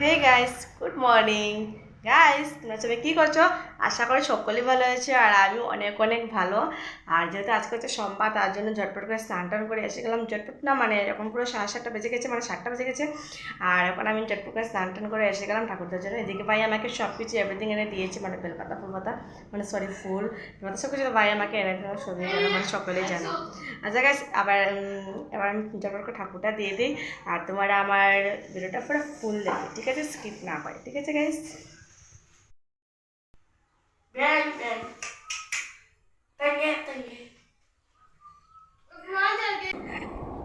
Hey guys good morning guys তোমরা সবাই কী করছ? আশা করি সকলেই ভালো হয়েছে আর আমি অনেক অনেক ভালো। আর যেহেতু আজকে হচ্ছে সোমবার, তার জন্য ঝটপট করে স্নান টান করে এসে গেলাম। ঝটপট না মানে এখন পুরো সাড়ে সাতটা বেজে গেছে মানে সাতটা বেজে গেছে। আর এখন আমি ঝটপট করে স্নান টান করে এসে গেলাম ঠাকুরদের জন্য। এদিকে ভাই আমাকে সব কিছু এভরিথিং এনে দিয়েছে মানে বেলপাতা ফুলপাতা মানে সরি ফুল। সব কিছু ভাই আমাকে এনে দিল, সবই জানো মানে সকলেই জানো। আচ্ছা গাইস আবার এবার আমি ঝটপট করে ঠাকুরটা দিয়ে দিই। আর তোমার আমার ভিডিওটা পুরো ফুল দেখে, ঠিক আছে? স্কিপ না করে, ঠিক আছে গাইস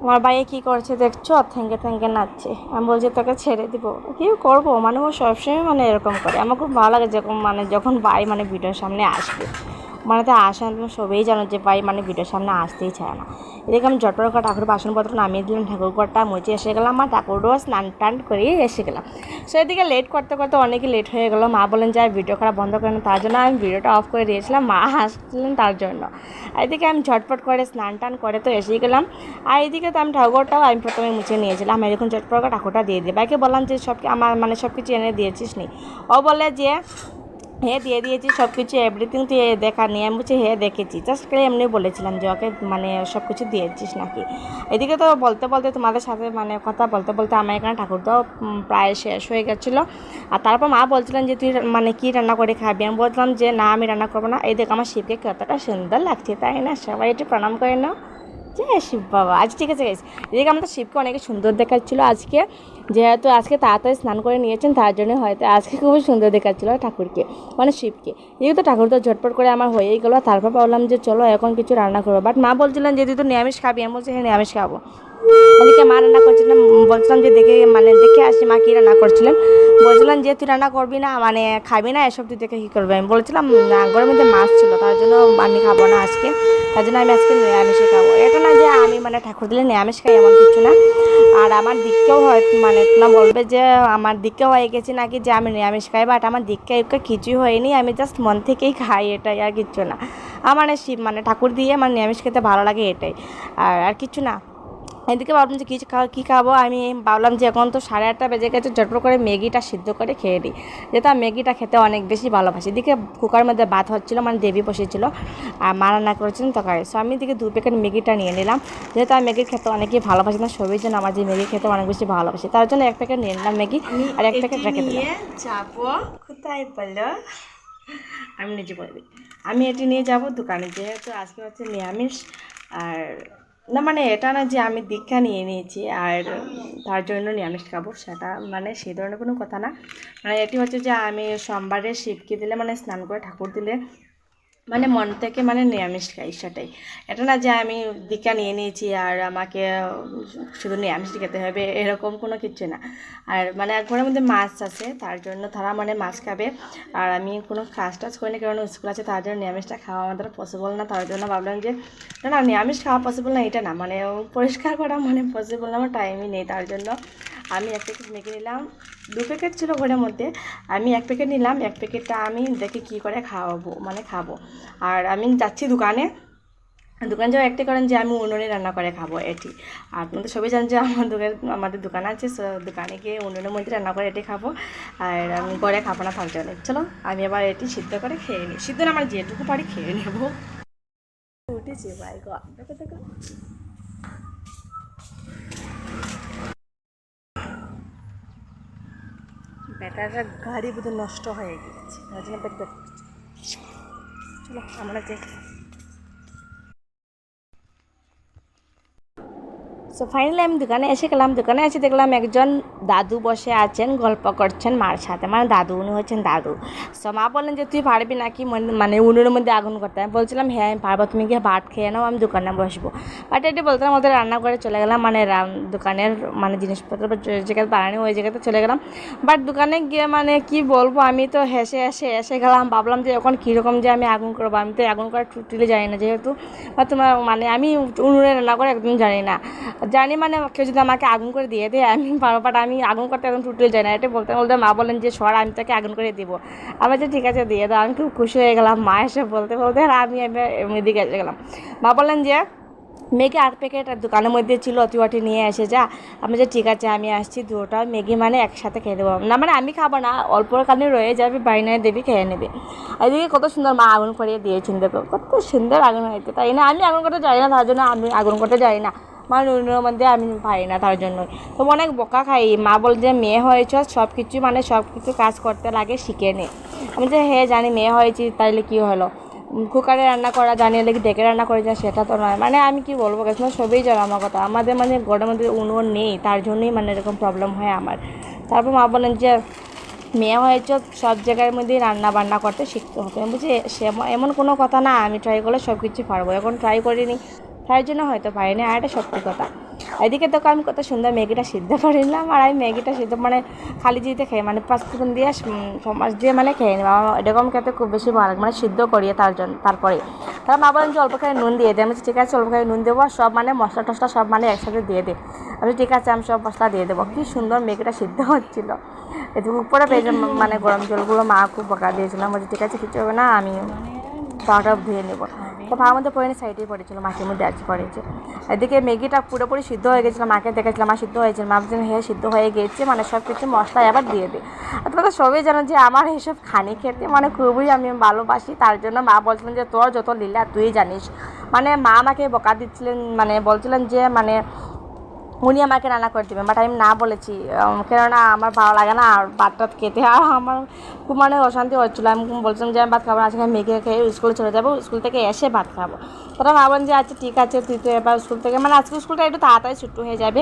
আমার ভাইয়ে কি করছে দেখছ? থ্যাঙ্কে থ্যাঙ্কে নাচছে। আমি বলছি, তোকে ছেড়ে দিব। কি করব? মানে ও সবসময় মানে এরকম করে। আমার খুব ভালো লাগে যখন মানে যখন বাই মানে ভিডিওর সামনে আসবে। মানে তো আসে না তুমি সবাই জানো যে ভাই মানে ভিডিওর সামনে আসতেই চায় না। এদিকে আমি ঝটপট করে ঠাকুর বাসনপত্র নামিয়ে দিলাম, ঠাকুর ঘরটা মুছে এসে গেলাম, আর ঠাকুরও স্নান টান করিয়ে এসে গেলাম। সো এদিকে লেট করতে করতে অনেকই লেট হয়ে গেলো। মা বলেন যে আর ভিডিও করা বন্ধ করেন তার জন্য আমি ভিডিওটা অফ করে দিয়েছিলাম, মা হাসছিলেন তার জন্য। আর এদিকে আমি ঝটপট করে স্নান টান করে তো এসেই গেলাম। আর এদিকে তো আমি ঠাকুরটাও আমি প্রথমে মুছে নিয়েছিলাম, আমি এরকম ঝটপট করে ঠাকুরটা দিয়ে দিই। বাইকে বললাম যে সব আমার মানে সব কিছু এনে দিয়েছিস নি। ও বলে যে হ্যাঁ দিয়ে দিয়েছি সব কিছু এভরিথিং তুই দেখা নিয়ে আমি বলছি হ্যাঁ দেখেছি। জাস্ট খালি এমনি বলেছিলাম যে ওকে মানে সব কিছু দিয়েছিস নাকি। এদিকে তো বলতে বলতে তোমাদের সাথে মানে কথা বলতে বলতে আমার এখানে ঠাকুরটাও উম, প্রায় শেষ হয়ে গেছিল। আর তারপর মা বলছিলেন যে তুই মানে কী রান্না করে খাবি? আমি বলছিলাম যে না আমি রান্না করব না। এই দেখ আমার শিবকে কতটা সুন্দর লাগছে তাই না? সবাই একটু প্রণাম করে নাও। জয় শিব বাবা। আজ ঠিক আছে গাইস এদিকে আমাদের শিবকে অনেক সুন্দর দেখাচ্ছিলো আজকে। যেহেতু আজকে তাড়াতাড়ি স্নান করে নিয়েছেন, তার জন্য হয়তো আজকে খুবই সুন্দর দেখাচ্ছিল ঠাকুরকে মানে শিবকে। যেহেতু ঠাকুর তো ঝটপট করে আমার হয়েই গেলো, তারপর ভাবলাম যে চলো এখন কিছু রান্না করব। বাট মা বলছিলেন যে তুই তো নিরামিষ খাবি? আমি বলছি হ্যাঁ নিরামিষ খাব। এদিকে মা রান্না করছিলাম বলছিলাম যে দেখে মানে দেখে আসি মা কী রান্না করছিলেন। বলছিলাম যে, তুই রান্না করবি না মানে খাবি না, এসব তুই দেখে কী করবি? আমি বলছিলাম না, ঘরের মধ্যে মাছ ছিল, তার জন্য আমি খাব না আজকে। তার জন্য আমি আজকে নিরামিষে খাব। এটা না যে আমি মানে ঠাকুর দিলে নিরামিষ খাই এমন কিছু না। আর আমার দিককেও হয় মানে না বলবে যে, আমার দিককেও হয়ে গেছে নাকি যে, আমি নিরামিষ খাই বাট আমার দিককে কিছুই হয়নি, আমি জাস্ট মন থেকেই খাই, এটাই আর কিচ্ছু না। আমার শিব মানে ঠাকুর দিয়ে আমার নিরামিষ খেতে ভালো লাগে এটাই। আর আর কিছু না। এদিকে ভাবলাম যে কী খা কী খাব? আমি ভাবলাম যে এখন তো সাড়ে আটটা বেজে গেছে চটপট করে ম্যাগিটা সিদ্ধ করে খেয়ে নিই। যেহেতু আমি ম্যাগিটা খেতে অনেক বেশি ভালোবাসি। এদিকে কুকার মধ্যে ভাত হচ্ছিল মানে দেবী বসেছিল আর মা রান্না করেছিলেন তরকারি। সো আমি এদিকে দু প্যাকেট ম্যাগিটা নিয়ে নিলাম। যেহেতু আমি ম্যাগি খেতে অনেকই ভালোবাসি না সবই জন্য আমার যে ম্যাগি খেতে অনেক বেশি ভালোবাসি। তার জন্য এক প্যাকেট নিয়ে নিলাম ম্যাগি আর এক প্যাকেট রেখে দিলাম। নিয়ে যাব। কোথায় বলো? আমি নিজে বলবি আমি এটি নিয়ে যাব দোকানে যেহেতু আজকে হচ্ছে নিরামিষ আর না মানে এটা না যে আমি দীক্ষা নিয়ে নিয়েছি আর তার জন্য নিরামিষ খাব, সেটা মানে সেই ধরনের কোনো কথা না। মানে এটি হচ্ছে যে আমি সোমবারে শিবকে দিলে মানে স্নান করে ঠাকুর দিলে মানে মন থেকে মানে নিরামিষ খাই সেটাই। এটা না যে আমি দীক্ষা নিয়ে নিয়েছি আর আমাকে, শুধু নিরামিষ খেতে হবে, এরকম কোনো কিছু না। আর মানে ঘরের মধ্যে মাছ আছে, তার জন্য তারা মানে মাছ খাবে। আর আমি কোনো কাজ টাজ করিনি, কারণ স্কুল আছে, তার জন্য নিরামিষটা খাওয়া আমাদের পসিবল না। তার জন্য ভাবলাম যে, না না, নিরামিষ খাওয়া পসিবল না, এটা না। মানে পরিষ্কার করা মানে পসিবল না, আমার টাইমই নেই তার জন্য। আমি এক প্যাকেট মেখে নিলাম। দু প্যাকেট ছিল ঘরের মধ্যে। আমি এক প্যাকেট নিলাম, এক প্যাকেটটা আমি দেখে কী করে খাওয়াবো মানে খাব। আর আমি যাচ্ছি দোকানে। দোকান যাওয়া একটাই কারণ যে আমি উনুনে রান্না করে খাব, এটি। আর আপনাদের সবাই জানেন যে আমার দোকান, আমাদের দোকান আছে দোকানে গিয়ে উনুনের মধ্যে রান্না করে এটি খাব। আর আমি ঘরে খাব না তার জন্য চলো, আমি এবার এটি সিদ্ধ করে খেয়ে নিই। সিদ্ধ না আমার যেটুকু পারি খেয়ে নেব। উঠেছি, ভাই দেখো দেখো। ব্যাটারটা গাড়ি বোধহয় নষ্ট হয়ে গিয়েছে। তার জন্য ব্যাগ চলো আমরা যাই। সো ফাইনালি আমি দোকানে এসে গেলাম। দোকানে এসে দেখলাম একজন দাদু বসে আছেন, গল্প করছেন মার সাথে। মানে দাদু, উনি হচ্ছেন দাদু। সো মা বললেন যে, তুই পারবি নাকি? মন- উনুনের মধ্যে আগুন করতে। আমি বলছিলাম হ্যাঁ আমি পারব। তুমি গিয়ে ভাত খেয়ে নাও, আমি দোকানে বসবো। বাট এটি বলতাম ওদের রান্না করে চলে গেলাম। মানে দোকানের মানে জিনিসপত্র জায়গায় বানানি, ওই জায়গাতে চলে গেলাম। বাট দোকানে গিয়ে মানে কি বলব, আমি তো হেসে হেসে এসে গেলাম। ভাবলাম যে, এখন কীরকম যে আমি আগুন করব? আমি তো আগুন করা টুটিলে জানি না যেহেতু। বা তোমার মানে আমি উনুনে রান্না করে একদম জানি না। জানি মানে কেউ যদি আমাকে আগুন করে দিয়ে দেয়, আমি পারব বাট আমি আগুন করতে একদম টুটে যাই না। এটা বলতে বলতে মা বলেন যে, সর, আমি তাকে আগুন করে দিব। আমি যে ঠিক আছে, দিয়ে দাও। আমি খুব খুশি হয়ে গেলাম, মা এসে বলতে বলতে আর আমি এবার এমনি দিকে এসে গেলাম। মা বললেন যে ম্যাগি আট প্যাকেট দোকানের মধ্যে ছিল, তুই ওটি নিয়ে এসে যা। আমি যে ঠিক আছে, আমি আসছি, দুটো ম্যাগি মানে একসাথে খেয়ে দেবো না মানে আমি খাব না, অল্প কানে রয়ে যাবে বাইনায় দেবী খেয়ে নেবে। এদিকে কত সুন্দর মা আগুন করিয়ে দিয়েছেন, দেখো, কত সুন্দর আগুন হয়েছে, তাই না? আমি আগুন করতে যাই না, তার জন্য আমি আগুন করতে যাই না। মা নুনের মধ্যে আমি পাই না তার জন্য। তো অনেক বোকা খাই। মা বল যে, মেয়ে হয়েছ সব কিছু মানে সব কিছু কাজ করতে লাগে, শিখে নে। আমি যে হ্যাঁ জানি মেয়ে হয়েছি, তাইলে কি হলো? কুকারে রান্না করা, জানি নাকি ডেকে রান্না করে যায় সেটা তো নয়। মানে আমি কি বলব কেন সবই জানো আমার কথা। আমাদের মানে ঘরের মধ্যে উনুন নেই, তার জন্যই মানে এরকম প্রবলেম হয় আমার। তারপর মা বলেন যে, মেয়ে হয়েছ, সব জায়গার মধ্যেই রান্না বান্না করতে শিখতে হবে। বলছি সে, এমন কোনো কথা না, আমি ট্রাই করলে সব কিছু পারব। এখন ট্রাই করিনি। তার জন্য হয়তো পারিনি। আর একটা সত্যি কথা। এদিকে তোকে আমি কত সুন্দর ম্যাগিটা সিদ্ধ করে নিলাম। আর আমি ম্যাগিটা সিদ্ধ মানে খালি জিতে খাই মানে পাঁচ ফোড়ন দিয়ে সমাজ দিয়ে মানে খেয়ে নিলাম। আমার এরকম খেতে খুব বেশি ভালো লাগে। মানে সিদ্ধ করিয়ে তার জন্য তারপরে। তার মা বলেন যে অল্প খাই নুন দিয়ে দে। আমি ঠিক আছে, অল্প খাই নুন দেবো সব মানে মশলা টশলা সব মানে একসাথে দিয়ে দে। আমি ঠিক আছে, আমি সব মশলা দিয়ে দেবো। কি সুন্দর ম্যাগিটা সিদ্ধ হচ্ছিল। এটুকু উপরে পেয়ে মানে গরম জলগুলো মা খুব বকা দিয়েছিলাম বলছি, ঠিক আছে, কিছু হবে না, আমি পাউডার ধুয়ে নেব। তো ভাবার মধ্যে পরে সাইডেই পড়েছিল মাকে মধ্যে আজ পড়েছে। এদিকে ম্যাগিটা পুরোপুরি সিদ্ধ হয়ে গেছিল, মাকে দেখেছিলাম, মা সিদ্ধ হয়েছিল, মা বলছেন হ্যাঁ সিদ্ধ হয়ে গেছে মানে সব কিছু মশলা আবার দিয়ে দিই আর তোমরা সবই জানো যে আমার এইসব খানি খেতে মানে খুবই আমি ভালোবাসি, তার জন্য মা বলছিলেন যে তোর যত লীলা তুই জানিস। মানে মা আমাকে বকা দিচ্ছিলেন মানে বলছিলেন যে মানে উনি আমাকে রান্না করে দেবেন বাট আমি না বলেছি। কেননা আমার ভালো লাগে না, আর ভাত টাত খেতে, আর আমার খুব মানে অশান্তি হচ্ছিল। আমি বলছিলাম যে, আমি ভাত খাব আজকে মেঘে খেয়ে স্কুলে চলে যাব, স্কুল থেকে এসে ভাত খাব। তারা ভাবেন যে আচ্ছা ঠিক আছে, তুই তো এবার স্কুল থেকে মানে আজকে স্কুলটা একটু তাড়াতাড়ি ছুটি হয়ে যাবে।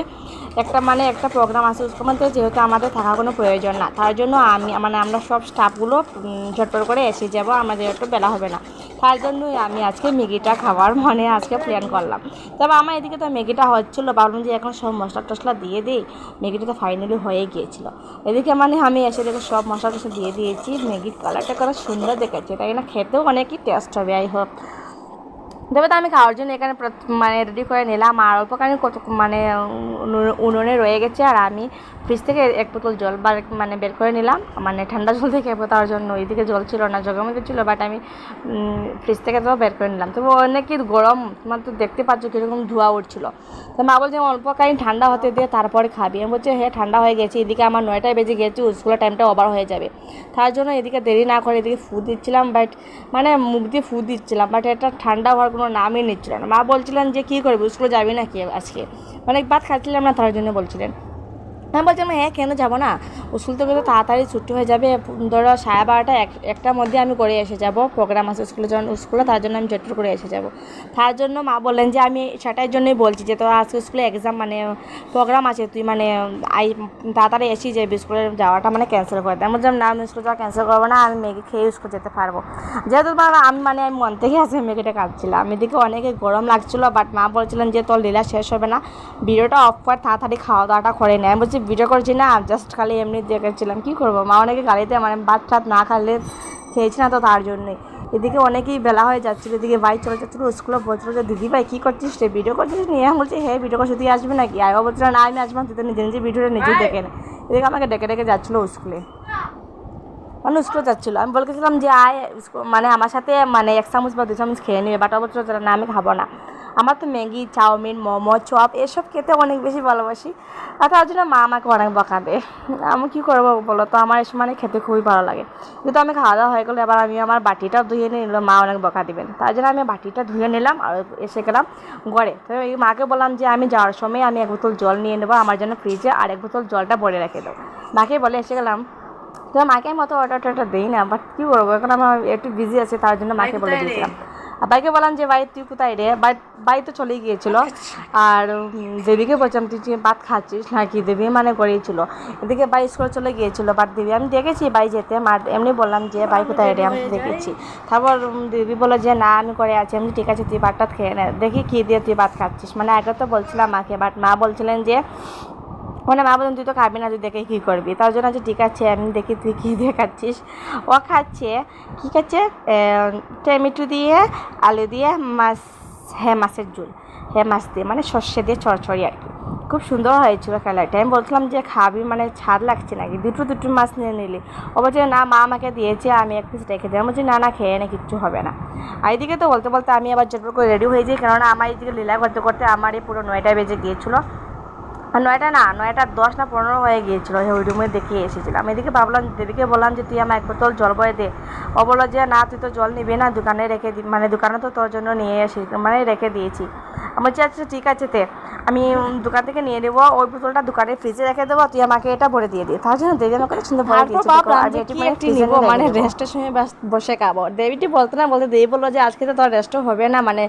একটা মানে একটা প্রোগ্রাম আছে স্কুল মধ্যে যেহেতু আমাদের থাকার কোনো প্রয়োজন না, তার জন্য আমি মানে আমরা সব স্টাফগুলো ঝটপট করে এসে যাব, আমাদের একটু বেলা হবে না। তার জন্যই আমি আজকে ম্যাগিটা খাওয়ার মনে আজকে প্ল্যান করলাম। তবে আমার এদিকে তো ম্যাগিটা হচ্ছিল, ভাবলাম যে এখন সব মশলা টশলা দিয়ে দিই, ম্যাগিটা তো ফাইনালি হয়ে গিয়েছিল। এদিকে মানে আমি এসে দেখে সব মশলা টশলা দিয়ে দিয়েছি, ম্যাগির কালারটা করা সুন্দর দেখাচ্ছে, তাই না? খেতেও অনেকই টেস্ট হবে আই হোপ তবে তো আমি খাওয়ার জন্য এখানে মানে রেডি করে নিলাম। আর অল্প কারণে কত মানে উনুনে- উনুনে রয়ে গেছে। আর আমি ফ্রিজ থেকে এক বোতল জল বার মানে বের করে নিলাম। মানে ঠান্ডা জল থেকে তার জন্য ওইদিকে জল ছিল না, জগের মধ্যে ছিল বাট আমি ফ্রিজ থেকে তো বের করে নিলাম। তবে অনেকই গরম, তোমার তো দেখতে পাচ্ছ কীরকম ধোয়া উঠছিল। তো মা বলছে অল্প কারণ ঠান্ডা হতে দিয়ে তারপরে খাবি। আমি বলছি হ্যাঁ ঠান্ডা হয়ে গেছে। এদিকে আমার নয়টায় বেজে গেছে, স্কুলের টাইমটা ওভার হয়ে যাবে। তার জন্য এদিকে দেরি না করে এদিকে ফু দিচ্ছিলাম বাট মানে মুখ দিয়ে ফু দিচ্ছিলাম বাট এটা ঠান্ডা হওয়ার কোনো নামই নিচ্ছিল না। মা বলছিলেন যে, কী করবি? স্কুলে যাবি না কি আজকে? অনেক ভাত খাচ্ছিলাম না, তার জন্য বলছিলেন। আমি বলছিলাম হ্যাঁ কেন যাব না? স্কুল থেকে তো তাড়াতাড়ি ছুটি হয়ে যাবে। ধরো সাড়ে বারোটা, এক, একটার মধ্যে আমি করে এসে যাব। প্রোগ্রাম আছে স্কুলে যখন, স্কুলে, তার জন্য আমি চট্টর করে এসে যাব। তার জন্য মা বললেন যে, আমি সেটার জন্যই বলছি যে, তোর আজকে স্কুলে এক্সাম মানে প্রোগ্রাম আছে। তুই মানে আই, তাড়াতাড়ি এসেই যাবি। স্কুলে যাওয়াটা মানে ক্যান্সেল করে দেয় আমি বলছিলাম না, আমি স্কুলে যাওয়া ক্যান্সেল করব না। আমি মেয়েকে খেয়ে স্কুল যেতে পারব। যেহেতু আমি মানে আমি মন থেকে আসে মেয়েটা কাঁদছিলাম। আমি দিকে অনেকে গরম লাগছিল বাট মা বলছিলেন যে, তোর লীলা শেষ হবে না। ভিডিওটা অফ করে, তাড়াতাড়ি খাওয়া দাওয়াটা করে নেয় আমি বলছি ভিডিও করছি না জাস্ট খালি এমনি দেখেছিলাম। কী করব? মা অনেকে গাড়িতে মানে ভাত টাত না খালে খেয়েছি না তো তার জন্যে এদিকে অনেকেই বেলা হয়ে যাচ্ছিল এদিকে বাইক চলে যাচ্ছিল স্কুলে বলছিল যে দিদি ভাই কী করছিস রে? ভিডিও করছিস নিয়ে আমি বলছি হ্যাঁ ভিডিও করছিস তুই আসবি নাকি? আয়বা বলছিল না আমি আসব না, তুই তো নিজে নিজে ভিডিওটা নিজে দেখে না। এদিকে আমাকে ডেকে ডেকে যাচ্ছিল স্কুলে। মানে স্কুলে যাচ্ছিল। আমি বলতেছিলাম যে আয় মানে আমার সাথে মানে এক চামচ বা দু চামচ খেয়ে নিবে বাট বলছিল যে না আমি খাব না। আমার তো ম্যাগি চাউমিন মোমো চপ এসব খেতে অনেক বেশি ভালোবাসি। আর তার জন্য মা আমাকে অনেক বকা দেয় আমি কী করব বলো তো? আমার এসব মানে খেতে খুবই ভালো লাগে। কিন্তু আমি খাওয়া দাওয়া হয়ে গেলে এবার আমি আমার বাটিটা ধুয়ে নিয়ে নিলাম মা অনেক বকা দিবেন। তার জন্য আমি বাটিটা ধুয়ে নিলাম আর এসে গেলাম ঘরে। তো এই মাকে বললাম যে আমি যাওয়ার সময় আমি এক বোতল জল নিয়ে নেব আমার জন্য ফ্রিজে আর এক বোতল জলটা ভরে রেখে দেবো মাকে বলে এসে গেলাম তো মাকে আমি অত অর্ডার টর্ডার দিই না বাট কী করব? এখন আমার একটু বিজি আছে তার জন্য মাকে বলে দিয়েছিলাম। আর বাইকে বললাম যে ভাই তুই কোথায় রে? বাই তো চলেই গিয়েছিল। আর দেবীকে বলছিলাম তুই ভাত খাচ্ছিস নাকি? দেবী মানে করেছিল এদিকে বাই স্কুলে চলে গিয়েছিল বাট দেবী আমি দেখেছি বাই যেতে। মার এমনি বললাম যে বাই কোথায় রে? আমি দেখেছি। তারপর দেবী বলল যে না আমি করে আছি। আমি ঠিক আছে তুই ভাতটা খেয়ে নে। দেখি কী দিয়ে তুই ভাত খাচ্ছিস। মানে আগে তো বলছিলাম মাকে বাট মা বলছিলেন যে মানে মা বলেন তুই তো খাবি না, তুই দেখে কী করবি? তার জন্য আছে ঠিক আছে, আমি দেখি তুই কী দিয়ে খাচ্ছিস ও খাচ্ছে। কী খাচ্ছে? টমেটো দিয়ে, আলু দিয়ে, মাছ হ্যাঁ মাছের ঝোল। হ্যাঁ মাছ দিয়ে মানে সর্ষে দিয়ে ছড়ছড়ি আর কি। খুব সুন্দর হয়েছিল খেলাটা। আমি বলছিলাম যে, খাবি মানে ছাদ লাগছে নাকি? দুটো দুটো মাছ নিয়ে নিলি। ও বলছে, না, মা আমাকে দিয়েছে, আমি এক পিস রেখে দিই আমি বলছি, না না, খেয়ে নে, কিচ্ছু হবে না। আর এদিকে তো বলতে বলতে আমি আবার চটপট করে রেডি হয়ে যাই, কেননা আমার এইদিকে লীলা করতে করতে আমার এই পুরো নয়টা বেজে গিয়েছিল। নয়টা না, নয়টা দশ না পনেরো হয়ে গিয়েছিল ওই রুমে দেখে এসেছিলাম। এদিকে ভাবলাম দেবীকে বললাম যে, তুই আমার এক বোতল জল বয়ে দে। ও বলল যে, না, তুই তো জল নিবি না, দোকানে রেখে দি মানে দোকানে তো তোর জন্য নিয়ে এসে মানে রেখে দিয়েছি। আমি বলছি আচ্ছা ঠিক আছে তে। আমি দোকান থেকে নিয়ে নেব ওই বোতলটা দোকানে ফ্রিজে রেখে দেবো তুই আমাকে এটা ভরে দিয়ে দিই তার জন্য দেবী আমাকে সুন্দর ভরে দিয়েছে এটি মানে একটি মানে রেস্টের সময় বাস- বসে খাব। দেবীটি বলতে না বলতে দেবী বলল যে আজকে তো তোর রেস্টও হবে না মানে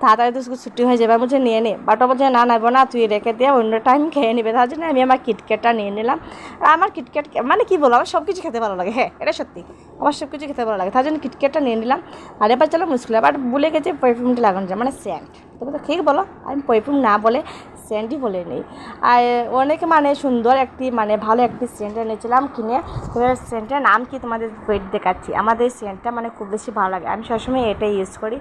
তাড়াতাড়ি তো ছুটি হয়ে যাবে। বলছি নিয়ে নে। বাট বলছে না নেব না তুই রেখে দিয়ে অন্য টাইম খেয়ে নিবে। তার জন্য আমি আমার কিটকেটটা নিয়ে নিলাম। আর আমার কিটকেট মানে কি বলব আমার সব কিছু খেতে ভালো লাগে। হ্যাঁ এটা সত্যি। আমার সব কিছু খেতে ভালো লাগে। তার জন্য কিটকেটটা নিয়ে নিলাম। আর এবার চলো মুশকিল বাট ভুলে গেছে পারফিউমটা লাগানো যায়। মানে সেন্ট তুমি তো ঠিক বলো আমি পারফিউম না বলে সেন্টই বলে নেই। আর অনেক মানে সুন্দর একটি মানে ভালো একটি সেন্ট এনেছিলাম কিনে। এবার নাম কি তোমাদের ওয়েট দেখাচ্ছি। আমাদের সেন্টটা মানে খুব বেশি ভালো লাগে। আমি সবসময় এটাই ইউজ করি।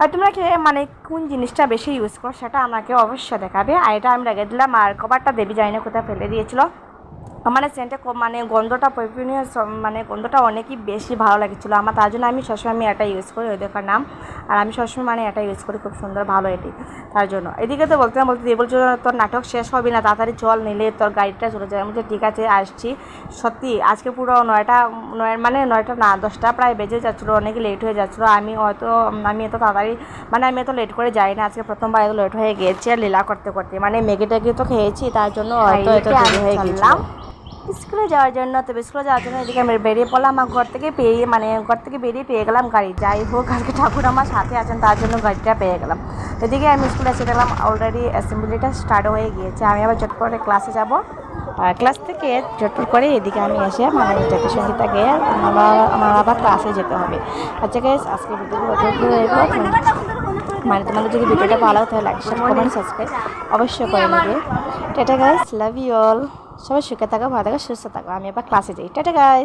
আর তোমরা কে মানে কোন জিনিসটা বেশি ইউজ করো সেটা আমাকে অবশ্যই দেখাবে। আর এটা আমি রেখে দিলাম। আর কভারটা দেবী জানি না কোথায় ফেলে দিয়েছিল। আমার না সেন্টটা মানে গন্ধটা পরিপূর্ণীয় মানে গন্ধটা অনেকই বেশি ভালো লাগছিল। আমার তার জন্য আমি সবসময় আমি এটা ইউজ করি ওই দেখার নাম। আর আমি সবসময় মানে এটা ইউজ করি খুব সুন্দর ভালো এটি তার জন্য। এদিকে তো বলতে না বলতে দিয়ে বলছো তোর নাটক শেষ হবে না তাড়াতাড়ি চল নিলে তোর গাড়িটা চলে যায়। আমি বলছি, ঠিক আছে আসছি। সত্যি আজকে পুরো নয়টা নয় মানে নয়টা না দশটা প্রায় বেজে যাচ্ছিল অনেক লেট হয়ে যাচ্ছিল। আমি হয়তো আমি এত তাড়াতাড়ি মানে আমি এত লেট করে যাই না আজকে প্রথমবার এত লেট হয়ে গিয়েছে লীলা করতে করতে। মানে ম্যাগি ট্যাগি তো খেয়েছি তার জন্য হয়তো এত দেরি হয়ে গেলাম স্কুলে যাওয়ার জন্য, তবে স্কুলে যাওয়ার জন্য এদিকে আমি বেরিয়ে পড়লাম। আমার ঘর থেকে পেয়ে মানে ঘর থেকে বেরিয়ে পেয়ে গেলাম গাড়ি। যাই হোক, আজকে ঠাকুর আমার সাথে আছেন, তার জন্য গাড়িটা পেয়ে গেলাম। এদিকে আমি স্কুলে এসে গেলাম অলরেডি অ্যাসেম্বলিটা স্টার্ট হয়ে গিয়েছে। আমি আবার চট করে ক্লাসে যাব। ক্লাস থেকে চটপট করে এদিকে আমি এসে মানে জাতীয় সঙ্গীতা গিয়ে আমার আমার আবার ক্লাসে যেতে হবে। আচ্ছা গাইস আজকে অতটুকু মানে তোমাদের যদি ভিডিওটা ভালো হয় লাইক কমেন্ট সাবস্ক্রাইব অবশ্যই করে নেবে। Tata guys love you all সবাই সুখে থাকো ভালো থাকো সুস্থ থাকো। আমি আবার ক্লাসে যাই। Tata guys